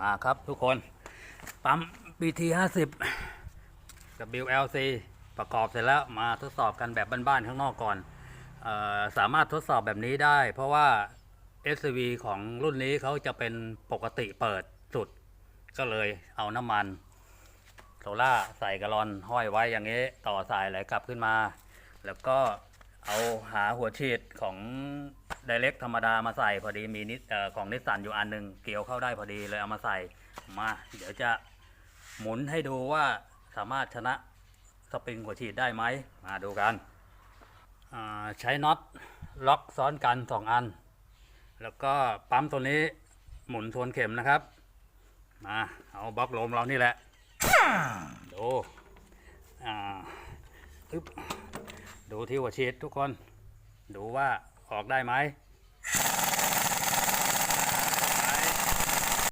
มาครับทุกคน ปั๊ม BT 50 WLC ประกอบเสร็จแล้วมาทดสอบกันแบบบ้านๆข้างนอกก่อนออสามารถทดสอบแบบนี้ได้ เพราะว่า SCV ของรุ่นนี้เขาจะเป็นปกติเปิดสุด ก็เลยเอาน้ำมันโซล่าใส่กระลอนห้อยไว้อย่างนี้ ต่อสายไหลกลับขึ้นมา แล้วก็ เอาหาหัวฉีดของ Direct ธรรมดามาใส่พอดีมีนิดของนิสสันอยู่อันหนึ่งเกี่ยวเข้าได้พอดีเลยเอามาใส่มา เดี๋ยวจะหมุนให้ดูว่าสามารถชนะสปริงหัวฉีดได้ไหมมาดูกันใช้น็อตล็อกซ้อนกันสองอัน แล้วก็ปั๊มตัวนี้หมุนทวนเข็มนะครับมาเอาบล็อกลมเรานี่แหละดูอ่าอึ๊บ ดูที่หัวฉีดทุกคน ดูว่าออกได้ไหม